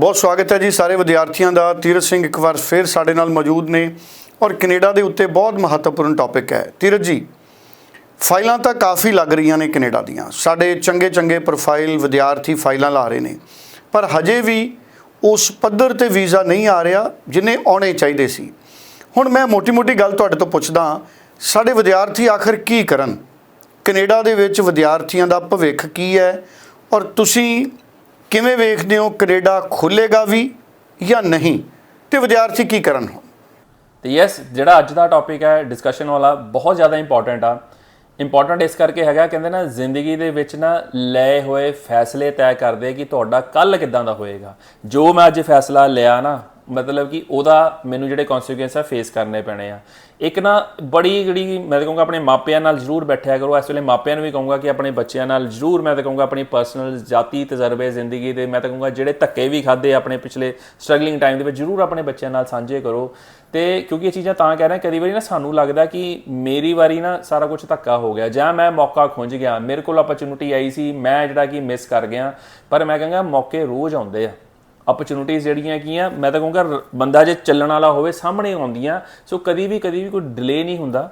ਬਹੁਤ ਸਵਾਗਤ ਹੈ ਜੀ ਸਾਰੇ ਵਿਦਿਆਰਥੀਆਂ ਦਾ। ਤੀਰਥ ਸਿੰਘ ਇੱਕ ਵਾਰ ਫਿਰ ਸਾਡੇ ਨਾਲ ਮੌਜੂਦ ਨੇ ਔਰ ਕੈਨੇਡਾ ਦੇ ਉੱਤੇ ਬਹੁਤ ਮਹੱਤਵਪੂਰਨ ਟੌਪਿਕ ਹੈ। ਤੀਰਥ ਜੀ, ਫਾਈਲਾਂ ਤਾਂ ਕਾਫੀ ਲੱਗ ਰਹੀਆਂ ਨੇ ਕੈਨੇਡਾ ਦੀਆਂ। ਸਾਡੇ ਚੰਗੇ ਚੰਗੇ ਪ੍ਰੋਫਾਈਲ ਵਿਦਿਆਰਥੀ ਫਾਈਲਾਂ ਲਾ ਰਹੇ ਨੇ। ਪਰ ਹਜੇ ਵੀ ਉਸ ਪੱਧਰ ਤੇ ਵੀਜ਼ਾ ਨਹੀਂ ਆ ਰਿਹਾ ਜਿੰਨੇ ਆਉਣੇ ਚਾਹੀਦੇ ਸੀ। ਹੁਣ ਮੈਂ ਮੋਟੀ-ਮੋਟੀ ਗੱਲ ਤੁਹਾਡੇ ਤੋਂ ਪੁੱਛਦਾ ਸਾਡੇ ਵਿਦਿਆਰਥੀ ਆਖਰ ਕੀ ਕਰਨ? ਕੈਨੇਡਾ ਦੇ ਵਿੱਚ ਵਿਦਿਆਰਥੀਆਂ ਦਾ ਭਵਿੱਖ ਕੀ ਹੈ? ਔਰ ਤੁਸੀਂ ਕਿਵੇਂ ਵੇਖਦੇ ਹੋ ਕੈਨੇਡਾ ਖੁੱਲੇਗਾ ਵੀ ਜਾਂ ਨਹੀਂ? ਤੇ ਵਿਦਿਆਰਥੀ ਕੀ ਕਰਨ ਹੁਣ? ਤੇ ਯੈਸ ਜਿਹੜਾ ਅੱਜ ਦਾ ਟੌਪਿਕ ਹੈ ਡਿਸਕਸ਼ਨ ਵਾਲਾ ਬਹੁਤ ਜ਼ਿਆਦਾ ਇੰਪੋਰਟੈਂਟ ਆ। ਇੰਪੋਰਟੈਂਟ ਇਸ ਕਰਕੇ ਹੈਗਾ, ਕਹਿੰਦੇ ਨਾ, ਜ਼ਿੰਦਗੀ ਦੇ ਵਿੱਚ ਨਾ ਲਏ ਹੋਏ ਫੈਸਲੇ ਤੈਅ ਕਰਦੇ ਕਿ ਤੁਹਾਡਾ ਕੱਲ ਕਿਦਾਂ ਦਾ ਹੋਏਗਾ। ਜੋ ਮੈਂ ਅੱਜ ਫੈਸਲਾ ਲਿਆ ਨਾ ਮਤਲਬ ਕਿ ਉਹਦਾ ਮੈਨੂੰ ਜਿਹੜੇ ਕਨਸੀਕੁਐਂਸ ਆ ਫੇਸ ਕਰਨੇ ਪੈਣੇ ਆ। ਇੱਕ ਨਾ ਬੜੀ ਜਿਹੜੀ ਮੈਂ ਤਾਂ ਕਹੂੰਗਾ ਆਪਣੇ ਮਾਪਿਆਂ ਨਾਲ ਜ਼ਰੂਰ ਬੈਠਿਆ ਕਰੋ। ਇਸ ਵੇਲੇ ਮਾਪਿਆਂ ਨੂੰ ਵੀ ਕਹੂੰਗਾ ਕਿ ਆਪਣੇ ਬੱਚਿਆਂ ਨਾਲ ਜ਼ਰੂਰ ਮੈਂ ਤਾਂ ਕਹੂੰਗਾ ਆਪਣੀ ਪਰਸਨਲ ਜਾਤੀ, ਤਜਰਬੇ, ਜ਼ਿੰਦਗੀ ਦੇ ਮੈਂ ਤਾਂ ਕਹੂੰਗਾ ਜਿਹੜੇ ਧੱਕੇ ਵੀ ਖਾਦੇ ਆਪਣੇ ਪਿਛਲੇ ਸਟਰਗਲਿੰਗ ਟਾਈਮ ਦੇ ਵਿੱਚ, ਜ਼ਰੂਰ ਆਪਣੇ ਬੱਚਿਆਂ ਨਾਲ ਸਾਂਝੇ ਕਰੋ। ਤੇ ਕਿਉਂਕਿ ਇਹ ਚੀਜ਼ਾਂ ਤਾਂ ਕਹਿ ਰਹੇ, ਕਦੀ ਵਾਰੀ ਨਾ ਸਾਨੂੰ ਲੱਗਦਾ ਕਿ ਮੇਰੀ ਵਾਰੀ ਨਾ ਸਾਰਾ ਕੁਝ ਧੱਕਾ ਹੋ ਗਿਆ। ਜਾਂ ਮੈਂ ਮੌਕਾ ਖੁੰਝ ਗਿਆ, ਮੇਰੇ ਕੋਲ ਓਪਰਚ्युनिटी ਆਈ ਸੀ, ਮੈਂ ਜਿਹੜਾ ਕਿ ਮਿਸ ਕਰ ਗਿਆ। ਪਰ ਮੈਂ ਕਹਿੰਗਾ ਮੌਕੇ ਰੋਜ਼ ਆਉਂਦੇ ਆ। ਅਪਰਚੂਨਿਟੀਆਂ ਜਿਹੜੀਆਂ ਕੀਆਂ ਮੈਂ ਤਾਂ ਕਹੂੰਗਾ ਬੰਦਾ ਜੇ ਚੱਲਣ ਵਾਲਾ ਹੋਵੇ, ਸਾਹਮਣੇ ਆਉਂਦੀਆਂ। ਸੋ ਕਦੀ ਵੀ ਕਦੀ ਵੀ ਕੋਈ ਡਿਲੇ ਨਹੀਂ ਹੁੰਦਾ।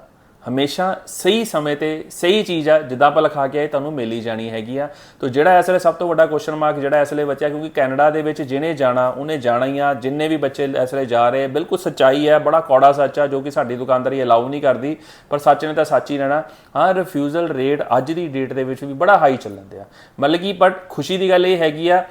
ਹਮੇਸ਼ਾ ਸਹੀ ਸਮੇਂ ਤੇ ਸਹੀ ਚੀਜ਼ ਆ, ਜਿੱਦਾਂ ਆਪਾਂ ਲਿਖਾ ਕੇ ਆਏ, ਤੁਹਾਨੂੰ ਮਿਲ ਹੀ ਜਾਣੀ ਹੈਗੀ ਆ। ਤੋਂ ਜਿਹੜਾ ਇਸ ਵੇਲੇ ਸਭ ਤੋਂ ਵੱਡਾ ਕੁਐਸਚਨ ਮਾਰਕ ਜਿਹੜਾ ਇਸ ਵੇਲੇ ਬਚਿਆ, ਕਿਉਂਕਿ ਕੈਨੇਡਾ ਦੇ ਵਿੱਚ ਜਿਹਨੇ ਜਾਣਾ, ਉਹਨੇ ਜਾਣਾ ਹੀ ਆ। ਜਿੰਨੇ ਵੀ ਬੱਚੇ ਇਸ ਵੇਲੇ ਜਾ ਰਹੇ, ਬਿਲਕੁਲ ਸੱਚਾਈ ਆ, ਬੜਾ ਕੌੜਾ ਸੱਚ ਆ, ਜੋ ਕਿ ਸਾਡੀ ਦੁਕਾਨਦਾਰੀ ਅਲਾਉ ਨਹੀਂ ਕਰਦੀ। ਪਰ ਸੱਚ ਨੇ ਤਾਂ ਸੱਚ ਹੀ ਰਹਿਣਾ। ਹਾਂ ਰਿਫਿਊਜ਼ਲ ਰੇਟ ਅੱਜ ਦੀ ਡੇਟ ਦੇ ਵਿੱਚ ਵੀ ਬੜਾ ਹਾਈ ਚੱਲਣ ਦਿਆ। ਮਤਲਬ ਕਿ ਬਟ ਖੁਸ਼ੀ ਦੀ ਗੱਲ ਇਹ ਹੈਗੀ ਆ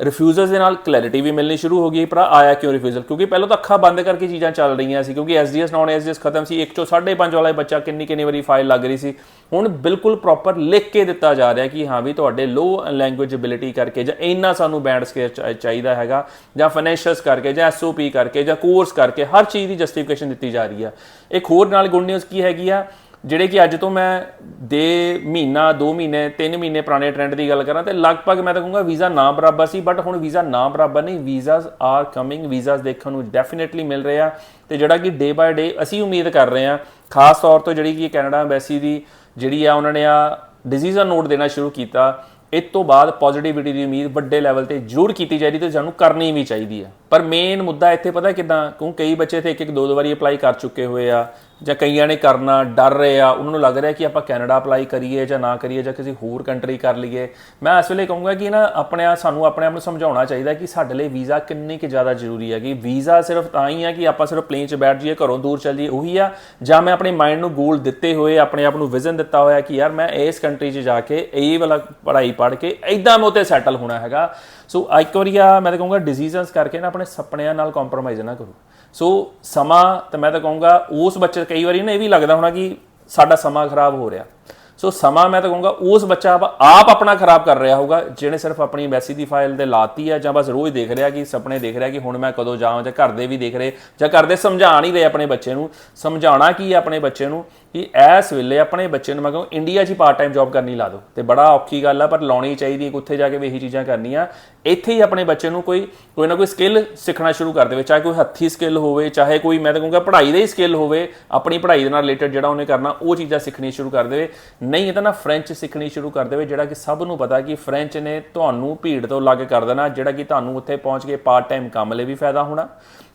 ਰਿਫਿਊਜ਼ਲਸ ਦੇ ਨਾਲ ਕਲੈਰਿਟੀ ਵੀ ਮਿਲਣੀ ਸ਼ੁਰੂ ਹੋ ਗਈ ਪਰ ਆਇਆ ਕਿਉਂ ਰਿਫਿਊਜ਼ਲ ਕਿਉਂਕਿ ਪਹਿਲਾਂ ਤਾਂ ਅੱਖਾਂ ਬੰਦ ਕਰਕੇ ਚੀਜ਼ਾਂ ਚੱਲ ਰਹੀਆਂ ਸੀ, ਕਿਉਂਕਿ ਐਸਡੀਐਸ ਨਾਨ ਐਸਡੀਐਸ ਖਤਮ ਸੀ। 1 ਚੋਂ 5.5 ਵਾਲਾ ਬੱਚਾ ਕਿੰਨੀ ਕਿੰਨੀ ਵਾਰੀ ਫਾਈਲ ਲੱਗ ਰਹੀ ਸੀ। ਹੁਣ ਬਿਲਕੁਲ ਪ੍ਰੋਪਰ ਲਿਖ ਕੇ ਦਿੱਤਾ ਜਾ ਰਿਹਾ ਕਿ ਹਾਂ ਵੀ ਤੁਹਾਡੇ ਲੋ ਲੈਂਗੁਏਜ ਐਬਿਲਿਟੀ ਕਰਕੇ ਜਾਂ ਇੰਨਾ ਸਾਨੂੰ ਬੈਂਡ ਸਕੇਅਰ ਚਾਹੀਦਾ ਹੈਗਾ, ਜਾਂ ਫਾਈਨੈਂਸ਼ੀਅਲਸ ਕਰਕੇ, ਜਾਂ ਐਸਓਪੀ ਕਰਕੇ, ਜਾਂ ਕੋਰਸ ਕਰਕੇ ਹਰ ਚੀਜ਼ ਦੀ ਜਸਟੀਫਿਕੇਸ਼ਨ ਦਿੱਤੀ ਜਾ ਰਹੀ ਆ। ਇੱਕ ਹੋਰ ਨਾਲ ਗੁੱਡ ਨਿਊਜ਼ ਕੀ ਹੈਗੀ ਆ? ਜਿਹੜੇ ਕਿ ਅੱਜ ਤੋਂ ਮੈਂ ਦੇ ਮਹੀਨਾ 2 ਮਹੀਨੇ 3 ਮਹੀਨੇ ਪੁਰਾਣੇ ਟ੍ਰੈਂਡ ਦੀ ਗੱਲ ਕਰਾਂ ਤੇ ਲਗਭਗ ਮੈਂ ਤਾਂ ਕਹੂੰਗਾ ਵੀਜ਼ਾ ਨਾ ਬਰਾਬਰ ਸੀ ਬਟ ਹੁਣ ਵੀਜ਼ਾ ਨਾ ਬਰਾਬਰ ਨਹੀਂ, ਵੀਜ਼ਾਸ ਆਰ ਕਮਿੰਗ ਵੀਜ਼ਾਸ ਦੇਖਣ ਨੂੰ ਡੈਫੀਨਿਟਲੀ ਮਿਲ ਰਹੇ ਆ ਤੇ ਜਿਹੜਾ ਕਿ ਡੇ ਬਾਏ ਡੇ ਅਸੀਂ ਉਮੀਦ ਕਰ ਰਹੇ ਆ, ਖਾਸ ਤੌਰ ਤੋਂ ਜਿਹੜੀ ਕਿ ਕੈਨੇਡਾ ਐਮਬੈਸੀ ਦੀ ਜਿਹੜੀ ਆ, ਉਹਨਾਂ ਨੇ ਆ ਡਿਸੀਜਨ ਨੋਟ ਦੇਣਾ ਸ਼ੁਰੂ ਕੀਤਾ ਇਸ ਤੋਂ ਬਾਅਦ ਪੋਜ਼ਿਟਿਵਿਟੀ ਦੀ ਉਮੀਦ ਵੱਡੇ ਲੈਵਲ ਤੇ ਜ਼ਰੂਰ ਕੀਤੀ ਚਾਹੀਦੀ ਤੇ ਸਾਨੂੰ ਕਰਨੀ ਵੀ ਚਾਹੀਦੀ ਹੈ ਪਰ ਮੇਨ ਮੁੱਦਾ ਇੱਥੇ ਪਤਾ ਕਿਦਾਂ? ਕਿਉਂ ਕਈ ਬੱਚੇ ਇੱਥੇ ਇੱਕ ਇੱਕ ਦੋ ਦੋ ਵਾਰੀ ਅਪਲਾਈ ਕਰ ਚੁੱਕੇ ਹੋਏ ਆ ਜਾਂ ਕਈਆਂ ਨੇ ਕਰਨਾ, ਡਰ ਰਹੇ ਆ। ਉਹਨਾਂ ਨੂੰ ਲੱਗ ਰਿਹਾ ਕਿ ਆਪਾਂ ਕੈਨੇਡਾ ਅਪਲਾਈ ਕਰੀਏ ਜਾਂ ਨਾ ਕਰੀਏ ਜਾਂ ਕਿਸੇ ਹੋਰ ਕੰਟਰੀ ਕਰ ਲਈਏ। ਮੈਂ ਇਸ ਵੇਲੇ ਕਹੂੰਗਾ ਕਿ ਨਾ ਆਪਣੇ ਆ, ਸਾਨੂੰ ਆਪਣੇ ਆਪ ਨੂੰ ਸਮਝਾਉਣਾ ਚਾਹੀਦਾ ਕਿ ਸਾਡੇ ਲਈ ਵੀਜ਼ਾ ਕਿੰਨੀ ਕਿ ਜ਼ਿਆਦਾ ਜ਼ਰੂਰੀ ਹੈ ਕਿ ਵੀਜ਼ਾ ਸਿਰਫ ਤਾਂ ਹੀ ਆ ਕਿ ਆਪਾਂ ਸਿਰਫ ਪਲੇਨ 'ਚ ਬੈਠ ਜਾਈਏ, ਘਰੋਂ ਦੂਰ ਚੱਲ ਜਾਈਏ, ਉਹੀ ਆ। ਜਾਂ ਮੈਂ ਆਪਣੇ ਮਾਈਂਡ ਨੂੰ ਗੋਲ ਦਿੱਤੇ ਹੋਏ, ਆਪਣੇ ਆਪ ਨੂੰ ਵਿਜ਼ਨ ਦਿੱਤਾ ਹੋਇਆ ਕਿ ਯਾਰ ਮੈਂ ਇਸ ਕੰਟਰੀ 'ਚ ਜਾ ਕੇ ਇਹ ਵਾਲਾ ਪੜ੍ਹਾਈ ਪੜ੍ਹ ਕੇ ਐਦਾਂ ਮੈਂ ਉੱਤੇ ਸੈਟਲ ਹੋਣਾ ਹੈਗਾ। ਸੋ ਇੱਕ ਵਾਰੀ ਆ, ਮੈਂ ਤਾਂ ਕਹੂੰਗਾ ਡਿਸੀਜਨਸ ਕਰਕੇ ਨਾ ਆਪਣੇ ਸੁਪਨਿਆਂ ਨਾਲ ਕੰਪਰੋਮਾਈਜ਼ ਨਾ ਕਰੋ। ਸੋ ਸਮਾਂ, ਤਾਂ ਮੈਂ ਤਾਂ ਕਹੂੰਗਾ, ਉਸ ਬੱਚੇ, ਕਈ ਵਾਰੀ ਨਾ ਇਹ ਵੀ ਲੱਗਦਾ ਹੋਣਾ ਕਿ ਸਾਡਾ ਸਮਾਂ ਖਰਾਬ ਹੋ ਰਿਹਾ। ਸੋ ਸਮਾਂ ਮੈਂ ਤਾਂ ਕਹੂੰਗਾ ਉਸ ਬੱਚਾ ਆਪ ਆਪਣਾ ਖਰਾਬ ਕਰ ਰਿਹਾ ਹੋਊਗਾ, ਜਿਹਨੇ ਸਿਰਫ ਆਪਣੀ ਐਮਬੈਸੀ ਦੀ ਫਾਈਲ ਤੇ ਲਾਤੀ ਹੈ ਜਾਂ ਬਸ ਰੋਜ਼ ਦੇਖ ਰਿਹਾ ਕਿ, ਸੁਪਨੇ ਦੇਖ ਰਿਹਾ ਕਿ ਹੁਣ ਮੈਂ ਕਦੋਂ ਜਾਵਾਂ ਜਾਂ ਘਰ ਦੇ ਵੀ ਦੇਖ ਰਹੇ ਜਾਂ ਘਰ ਦੇ ਸਮਝਾ ਨਹੀਂ ਰਹੇ ਆਪਣੇ ਬੱਚੇ ਨੂੰ। ਸਮਝਾਉਣਾ ਕੀ ਹੈ ਆਪਣੇ ਬੱਚੇ ਨੂੰ? ਕਿ ਇਸ ਵੇਲੇ ਆਪਣੇ ਬੱਚੇ ਨੂੰ ਮੈਂ ਕਹਾਂ ਇੰਡੀਆ 'ਚ ਹੀ ਪਾਰਟ ਟਾਈਮ ਜੌਬ ਕਰਨੀ ਲਾ ਦਿਓ। ਤੇ ਬੜਾ ਔਖੀ ਗੱਲ ਆ, ਪਰ ਲਾਉਣੀ ਚਾਹੀਦੀ ਹੈ ਕਿ ਉੱਥੇ ਜਾ ਕੇ ਵੀ ਇਹੀ ਚੀਜ਼ਾਂ ਕਰਨੀਆਂ। ਇੱਥੇ ਹੀ ਆਪਣੇ ਬੱਚੇ ਨੂੰ ਕੋਈ ਕੋਈ ਨਾ ਕੋਈ ਸਕਿੱਲ ਸਿੱਖਣਾ ਸ਼ੁਰੂ ਕਰ ਦੇਵੇ, ਚਾਹੇ ਕੋਈ ਹੱਥੀ ਸਕਿੱਲ ਹੋਵੇ, ਚਾਹੇ ਕੋਈ ਮੈਂ ਤਾਂ ਕਹੂੰਗਾ ਪੜ੍ਹਾਈ ਦਾ ਹੀ ਸਕਿੱਲ ਹੋਵੇ, ਆਪਣੀ ਪੜ੍ਹਾਈ ਦੇ ਨਾਲ ਰਿਲੇਟਡ ਜਿਹੜਾ ਉਹਨੇ ਕਰਨਾ, ਉਹ ਚੀਜ਼ਾਂ ਸਿੱਖਣੀ ਸ਼ੁਰੂ ਕਰ ਦੇਵੇ। ਨਹੀਂ, ਇਹ ਤਾਂ ਨਾ ਫ੍ਰੈਂਚ ਸਿੱਖਣੀ ਸ਼ੁਰੂ ਕਰ ਦੇਵੇ, ਜਿਹੜਾ ਕਿ ਸਭ ਨੂੰ ਪਤਾ ਕਿ ਫ੍ਰੈਂਚ ਨੇ ਤੁਹਾਨੂੰ ਭੀੜ ਤੋਂ ਅਲੱਗ ਕਰ ਦੇਣਾ, ਜਿਹੜਾ ਕਿ ਤੁਹਾਨੂੰ ਉੱਥੇ ਪਹੁੰਚ ਕੇ ਪਾਰਟ ਟਾਈਮ ਕੰਮ ਲਈ ਵੀ ਫਾਇਦਾ ਹੋਣਾ।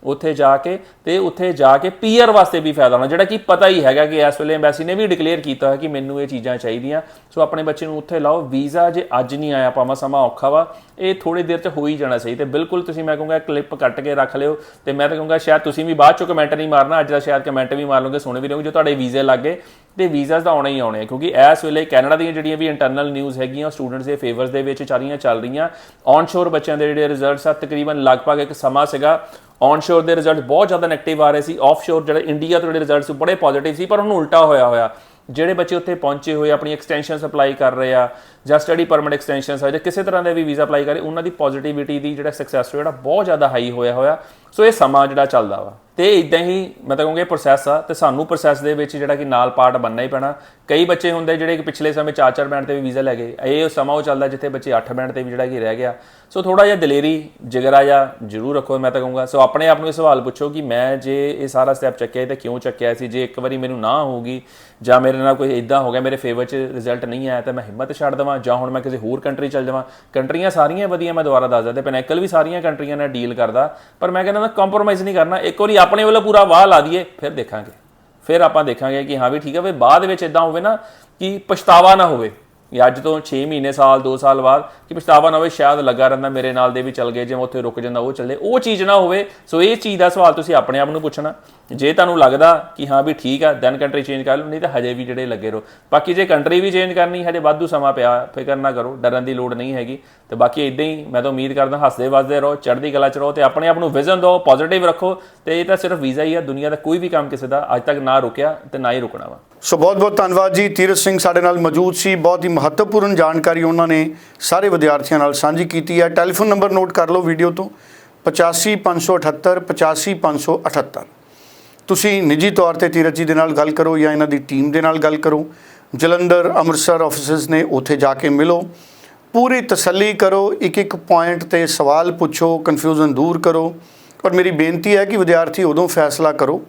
ਉੱਥੇ ਜਾ ਕੇ ਤੇ ਉੱਥੇ ਜਾ ਕੇ ਪੀਅਰ ਵਾਸਤੇ ਵੀ ਫਾਇਦਾ ਹੋਣਾ, ਜਿਹੜਾ ਕਿ ਪਤਾ ਹੀ ਹੈਗਾ ਕਿ ਇਸ ਵੇਲੇ ਐਮਬੈਸੀ ਨੇ ਵੀ ਡਿਕਲੇਅਰ ਕੀਤਾ ਹੈ ਕਿ ਮੈਨੂੰ ਇਹ ਚੀਜ਼ਾਂ ਚਾਹੀਦੀਆਂ। ਸੋ ਆਪਣੇ ਬੱਚੇ ਨੂੰ ਉੱਥੇ ਲਾਓ, ਵੀਜ਼ਾ ਜੇ ਅੱਜ ਨਹੀਂ ਆਇਆ, ਭਾਵੇਂ ਸਮਾਂ ਔਖਾ ਵਾ, ਇਹ ਥੋੜੀ ਦੇਰ ਚ ਹੋ ਹੀ ਜਾਣਾ ਸਹੀ। ਤੇ ਬਿਲਕੁਲ ਤੁਸੀਂ ਮੈਂ ਕਹੂੰਗਾ ਕਲਿੱਪ ਕੱਟ ਕੇ ਰੱਖ ਲਿਓ ਤੇ ਮੈਂ ਤਾਂ ਕਹੂੰਗਾ ਸ਼ਾਇਦ ਤੁਸੀਂ ਵੀ ਬਾਅਦ ਚੋਂ ਕਮੈਂਟ ਨਹੀਂ ਮਾਰਨਾ, ਅੱਜ ਦਾ ਸ਼ਾਇਦ ਕਮੈਂਟ ਵੀ ਮਾਰ ਲਓਗੇ, ਸੁਣ ਵੀ ਲਓਗੇ ਜੋ ਤੁਹਾਡੇ ਵੀਜ਼ੇ ਲੱਗੇ। ਤੇ ਵੀਜ਼ਾਸ ਤਾਂ ਆਉਣੇ ਹੀ ਆਉਣੇ ਆ, ਕਿਉਂਕਿ ਇਸ ਵੇਲੇ ਕੈਨੇਡਾ ਦੀਆਂ ਜਿਹੜੀਆਂ ਵੀ ਇੰਟਰਨਲ ਨਿਊਜ਼ ਹੈਗੀਆਂ ਸਟੂਡੈਂਟਸ ਦੇ ਫੇਵਰਸ ਦੇ ਵਿੱਚ ਚਾਰੀਆਂ ਚੱਲ ਰਹੀਆਂ। ਔਨਸ਼ੋਰ ਬੱਚਿਆਂ ਦੇ ਜਿਹੜੇ ਰਿਜ਼ਲਟਸ ਆ, ਤਕਰੀਬਨ ਲਗਭਗ ਇੱਕ ਸਮਾਂ ਸੀਗਾ ਔਨਸ਼ੋਰ ਦੇ ਰਿਜ਼ਲਟ ਬਹੁਤ ਜ਼ਿਆਦਾ ਨੈਗੇਟਿਵ ਆ ਰਹੇ ਸੀ ਆਫਸ਼ੋਰ ਜਿਹੜੇ ਇੰਡੀਆ ਤੋਂ ਜਿਹੜੇ ਰਿਜ਼ਲਟਸ ਬੜੇ ਪੋਜ਼ਿਟਿਵ ਸੀ, ਪਰ ਉਹਨੂੰ ਉਲਟਾ ਹੋਇਆ ਹੋਇਆ। ਜਿਹੜੇ ਬੱਚੇ ਉੱਥੇ ਪਹੁੰਚੇ ਹੋਏ, ਆਪਣੀ ਐਕਸਟੈਂਸ਼ਨਸ ਅਪਲਾਈ ਕਰ ਰਹੇ ਆ ਜਾਂ ਸਟੱਡੀ ਪਰਮਿਟ ਐਕਸਟੈਂਸ਼ਨਸ ਆ ਜਾਂ ਕਿਸੇ ਤਰ੍ਹਾਂ ਦੇ ਵੀ ਵੀਜ਼ਾ ਅਪਲਾਈ ਕਰੇ, ਉਹਨਾਂ ਦੀ ਪੋਜ਼ਿਟਿਵਿਟੀ ਦੀ ਜਿਹੜਾ ਸਕਸੈਸ ਜਿਹੜਾ ਬਹੁਤ ਜ਼ਿਆਦਾ ਹਾਈ ਹੋਇਆ ਹੋਇਆ। ਸੋ ਇਹ ਸਮਾਂ ਜਿਹੜਾ ਚੱਲਦਾ ਵਾ। ਤੇ ਇਦਾਂ ਹੀ ਮੈਂ ਤਾਂ ਕਹੂੰਗਾ ਇਹ ਪ੍ਰੋਸੈਸ ਆ ਤੇ ਸਾਨੂੰ ਪ੍ਰੋਸੈਸ ਦੇ ਵਿੱਚ ਜਿਹੜਾ ਕਿ ਨਾਲ ਪਾਰਟ ਬਣਨਾ ਹੀ ਪੈਣਾ। ਕਈ ਬੱਚੇ ਹੁੰਦੇ ਜਿਹੜੇ ਕਿ ਪਿਛਲੇ ਸਮੇਂ 4-4 ਬੈਂਡ ਤੇ ਵੀ ਵੀਜ਼ਾ ਲੈ ਗਏ। ਇਹ ਸਮਾਂ ਉਹ ਚੱਲਦਾ ਜਿੱਥੇ ਬੱਚੇ 8 ਬੈਂਡ ਤੇ ਵੀ ਜਿਹੜਾ ਕਿ ਰਹਿ ਗਿਆ। ਸੋ ਥੋੜਾ ਜਿਹਾ ਦਲੇਰੀ ਜਿਗਰਾ ਜਾਂ ਜ਼ਰੂਰ ਰੱਖੋ, ਮੈਂ ਤਾਂ ਕਹੂੰਗਾ। ਸੋ ਆਪਣੇ ਆਪ ਨੂੰ ਇਹ ਸਵਾਲ ਪੁੱਛੋ ਕਿ ਮੈਂ ਜੇ ਇਹ ਸਾਰਾ ਸਟੈਪ ਚੱਕਿਆ ਇਹ ਤਾਂ ਕਿਉਂ ਚੱਕਿਆ ਸੀ ਜੇ ਇੱਕ ਵਾਰੀ ਮੈਨੂੰ ਨਾ ਹੋਊਗੀ ਜਾਂ ਮੇਰੇ ਨਾਲ ਕੋਈ ਇਦਾਂ ਹੋ ਗਿਆ, ਮੇਰੇ ਫੇਵਰ 'ਚ ਰਿਜ਼ਲਟ ਨਹੀਂ ਆਇਆ ਤਾਂ ਮੈਂ ਹਿੰਮਤ ਛੱਡ ਦੇਵਾਂ ਜਾਂ ਹੁਣ ਮੈਂ ਕਿਸੇ ਹੋਰ ਕੰਟਰੀ ਚੱਲ ਜਾਵਾਂ। ਕੰਟਰੀਆਂ ਸਾਰੀਆਂ ਵਧੀਆ ਮੈਂ ਦੁਬਾਰਾ ਦੱਸਦਾ ਤੇ ਪੈਨੈਕਲ ਵੀ ਸਾਰੀਆਂ ਕੰਟਰੀਆਂ ਨਾਲ ਡੀਲ ਕਰਦਾ, ਪਰ ਮੈਂ ਕਹਿੰਦਾ ਮੈਂ ਕੰਪਰੋਮਾਈਜ਼ ਨਹੀਂ ਕਰਨਾ, ਇੱਕ ਵਾਰੀ ਆਪਣੇ ਵੱਲੋਂ ਪੂਰਾ ਵਾਹ ਲਾ ਦਈਏ, ਫਿਰ ਦੇਖਾਂਗੇ। ਫਿਰ ਆਪਾਂ ਦੇਖਾਂਗੇ ਕਿ ਹਾਂ ਵੀ ਠੀਕ ਹੈ ਵੀ ਬਾਅਦ ਵਿੱਚ ਇਦਾਂ ਹੋਵੇ ਨਾ ਕਿ ਪਛਤਾਵਾ ਨਾ ਹੋਵੇ ਕਿ ਅੱਜ ਤੋਂ 6 ਮਹੀਨੇ, ਸਾਲ 2 ਸਾਲ ਬਾਅਦ ਕਿ ਪਛਤਾਵਾ ਨਾ ਹੋਵੇ, ਸ਼ਾਇਦ ਲੱਗਾ ਰਹਿੰਦਾ ਮੇਰੇ ਨਾਲ ਦੇ ਵੀ ਚੱਲ ਗਏ, ਜਿਵੇਂ ਉੱਥੇ ਰੁਕ ਜਾਂਦਾ, ਉਹ ਚੱਲੇ ਉਹ ਚੀਜ਼ ਨਾ ਹੋਵੇ। ਸੋ ਇਹ ਚੀਜ਼ ਦਾ ਸਵਾਲ ਤੁਸੀਂ ਆਪਣੇ ਆਪ ਨੂੰ ਪੁੱਛਣਾ। ਜੇ ਤੁਹਾਨੂੰ ਲੱਗਦਾ ਕਿ ਹਾਂ ਵੀ ਠੀਕ ਆ ਦੈਨ ਕੰਟਰੀ ਚੇਂਜ ਕਰ ਲਓ, ਨਹੀਂ ਤਾਂ ਹਜੇ ਵੀ ਜਿਹੜੇ ਲੱਗੇ ਰਹੋ। ਬਾਕੀ ਜੇ ਕੰਟਰੀ ਵੀ ਚੇਂਜ ਕਰਨੀ, ਹਜੇ ਵਾਧੂ ਸਮਾਂ ਪਿਆ, ਫਿਕਰ ਨਾ ਕਰੋ, ਡਰਨ ਦੀ ਲੋੜ ਨਹੀਂ ਹੈਗੀ। ਤੇ ਬਾਕੀ ਇਦਾਂ ਹੀ ਮੈਂ ਤਾਂ ਉਮੀਦ ਕਰਦਾ ਹੱਸਦੇ ਵੱਸਦੇ ਰਹੋ, ਚੜ੍ਹਦੀ ਕਲਾ ਚ ਰਹੋ ਤੇ ਆਪਣੇ ਆਪ ਨੂੰ ਵਿਜ਼ਨ ਦਿਓ ਪੋਜ਼ਿਟਿਵ ਰੱਖੋ ਤੇ ਇਹ ਤਾਂ ਸਿਰਫ ਵੀਜ਼ਾ ਹੀ ਆ, ਦੁਨੀਆ ਦਾ ਕੋਈ ਵੀ ਕੰਮ ਕਿਸੇ ਦਾ ਅੱਜ ਤੱਕ ਨਾ ਰੁਕਿਆ ਤੇ ਨਾ ਹੀ ਰੁਕਣਾ ਵਾ। ਸੋ ਬਹੁਤ ਬਹੁਤ ਧੰਨਵਾਦ ਜੀ। ਤੀਰਥ ਸਿੰਘ ਸਾਡੇ ਨਾਲ ਮੌਜੂਦ ਸੀ। ਬਹੁਤ ਹੀ ਮਹੱਤਵਪੂਰਨ ਜਾਣਕਾਰੀ ਉਹਨਾਂ ਨੇ ਸਾਰੇ ਵਿਦਿਆਰਥੀਆਂ ਨਾਲ ਸਾਂਝੀ ਕੀਤੀ ਹੈ। ਟੈਲੀਫੋਨ ਨੰਬਰ ਨੋਟ ਕਰ ਲਓ ਵੀਡੀਓ ਤੋਂ। 85578 85578 ਤੁਸੀਂ ਨਿੱਜੀ ਤੌਰ ਤੇ ਤੀਰਥ ਜੀ ਦੇ ਨਾਲ ਗੱਲ ਕਰੋ ਜਾਂ ਇਹਨਾਂ ਦੀ ਟੀਮ ਦੇ ਨਾਲ ਗੱਲ ਕਰੋ। ਜਲੰਧਰ ਅੰਮ੍ਰਿਤਸਰ ਆਫਿਸਸ ਨੇ ਉੱਥੇ ਜਾ ਕੇ ਮਿਲੋ। ਪੂਰੀ ਤਸੱਲੀ ਕਰੋ ਇੱਕ ਇੱਕ ਪੁਆਇੰਟ ਤੇ ਸਵਾਲ ਪੁੱਛੋ ਕਨਫਿਊਜ਼ਨ ਦੂਰ ਕਰੋ। ਔਰ ਮੇਰੀ ਬੇਨਤੀ ਹੈ ਕਿ ਵਿਦਿਆਰਥੀ ਉਦੋਂ ਫੈਸਲਾ ਕਰੋ,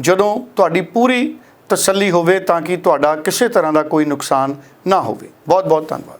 ਜਦੋਂ ਤੁਹਾਡੀ ਪੂਰੀ ਤਸੱਲੀ ਹੋਵੇ ਤਾਂ ਕਿ ਤੁਹਾਡਾ ਕਿਸੇ ਤਰ੍ਹਾਂ ਦਾ ਕੋਈ ਨੁਕਸਾਨ ਨਾ ਹੋਵੇ। ਬਹੁਤ ਬਹੁਤ ਧੰਨਵਾਦ।